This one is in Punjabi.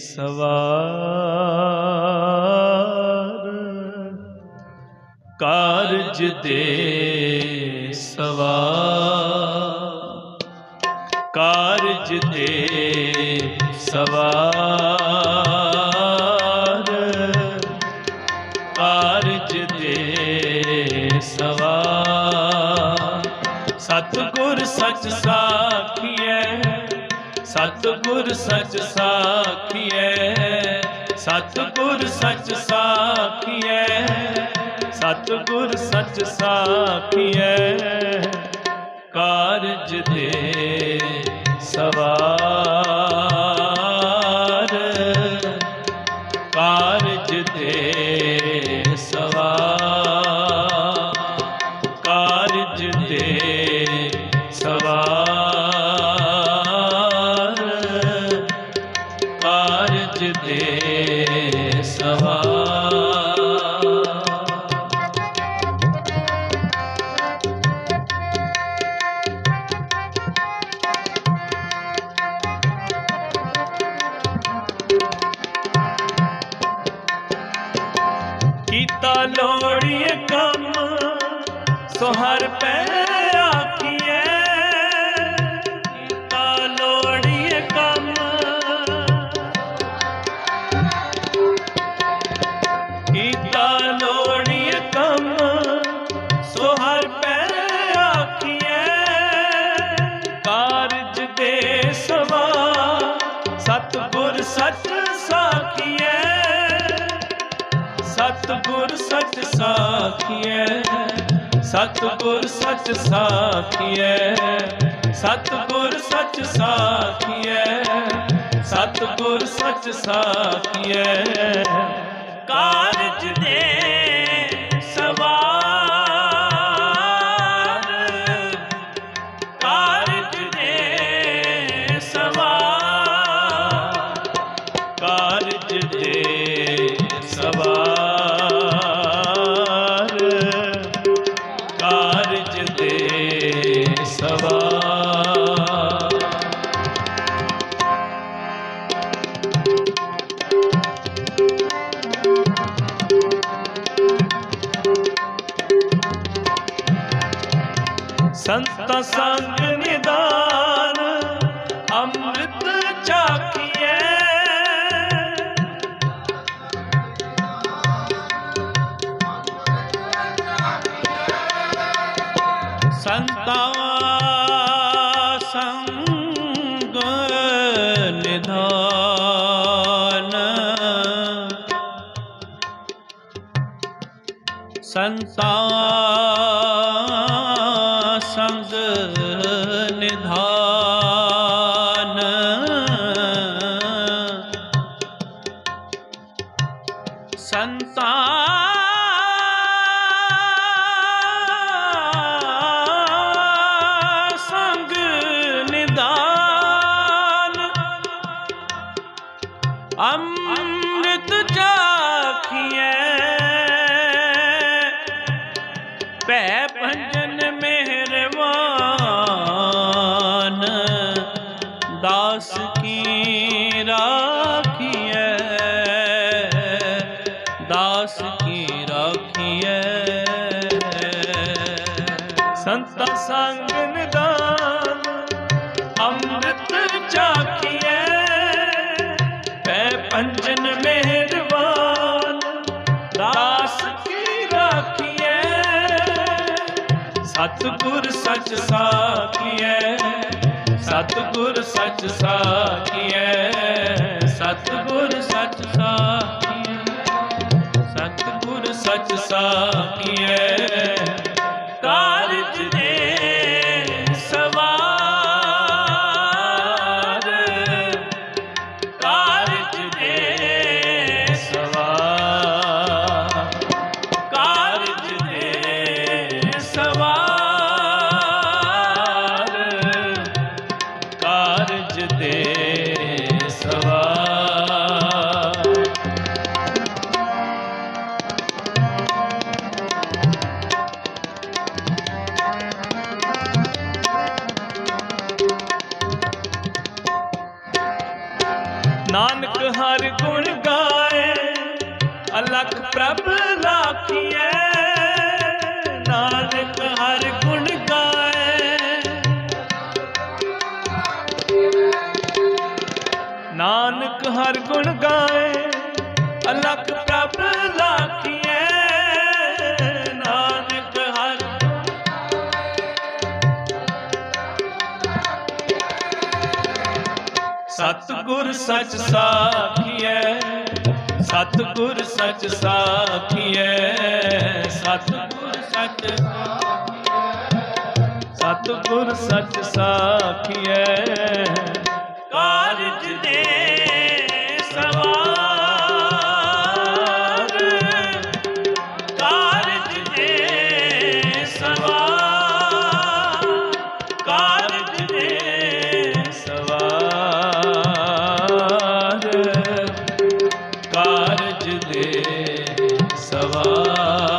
ਸਵਾਰ। ਕਾਰਜ ਦੇ ਸਵਾਰ। ਕਾਰਜ ਦੇ ਸਵਾਰ। ਕਾਰਜ ਦੇ ਸਵਾਰ। ਸਤਿਗੁਰ ਸੱਚ ਸਾਖੀਐ। ਸਤਿਗੁਰ ਸੱਚ ਸਾਖੀਐ, ਸਤਿਗੁਰ ਸੱਚ ਸਾਖੀਐ, ਸਤਿਗੁਰ ਸੱਚ ਸਾਖੀਐ। ਕਾਰਜ ਦੇ ਸਵਾਰ, ਕਾਰਜ ਦੇ ਸਵਾਰ। ਕਾਰਜ ਦੇ ਸਵਾਰ ਕੀਤਾ ਲੋੜੀਏ ਕੰਮ ਸੋ ਸਤਿਗੁਰ ਸੱਚ ਸਾਖੀਐ, ਸਤਿਗੁਰ ਸੱਚ ਸਾਖੀਐ, ਸਤਿਗੁਰ ਸੱਚ ਸਾਖੀਐ, ਸਤਿਗੁਰ ਸੱਚ ਸਾਖੀਐ। ਕਾਰਜ ਦੇ ਸਵਾਰ, ਕਾਰਜ ਦੇ ਸਵਾਰ, ਕਾਰਜ ਦੇ ਸਵਾਰ। ਦੇ ਸੰਤ ਸੰਗ ਨਿਦਾਨ ਸੰਤਾ ਸੰਗ ਨਿਧਾਨ। ਸੰਤਾ ਸੰਗ ਨਿਧਾਨ। ਸੰਤਾ ਭੈ ਭੰਜਨ ਮਿਹਰਵਾਨ ਦਾਸ ਕੀ ਰਾਖੀਐ? ਦਾਸ ਕੀ ਰਾਖੀਐ? ਸੰਤ ਸੰਗ ਨਿਦਾਨ, ਅੰਮ੍ਰਿਤ ਚਾਖੀਐ। ਪੈ ਪੰਜਨ ਮਿਹਰਬਾਨ ਸਤਿਗੁਰ ਸੱਚ ਸਾਖੀਐ, ਸਤਿਗੁਰ ਸੱਚ ਸਾਖੀਐ, ਸਤਿਗੁਰ ਸੱਚ ਸਾਖੀਐ, ਸਤਿਗੁਰ ਸੱਚ ਸਾਖੀਐ। ਕਾਰਜ ਦੇ ਸਵਾਰ, ਕਾਰਜ ਦੇ ਸਵਾਰ, ਕਾਰਜ ਦੇ ਸਵਾਰ। ਅਲਖ ਪ੍ਰਭ ਨਾਨਕ ਹਰ ਗੁਣ ਗਾਏ ਨਾਨਕ ਹਰ ਗੁਣ ਗਾਏ ਅਲਖ ਪ੍ਰਭ ਲਾਖੀਐ, ਨਾਨਕ ਹਰ ਸਤਿਗੁਰ ਸਚ ਸਾਖੀਐ ਸਤਿਗੁਰ ਸੱਚ ਸਾਖੀਐ ਸਤਿਗੁਰ ਸਚ ਸਤਿਗੁਰ ਸਚ ਸਾਖੀਐ। ਕਾਰਜ ਦੇ ਕਾਰਜ ਦੇ ਸਵਾ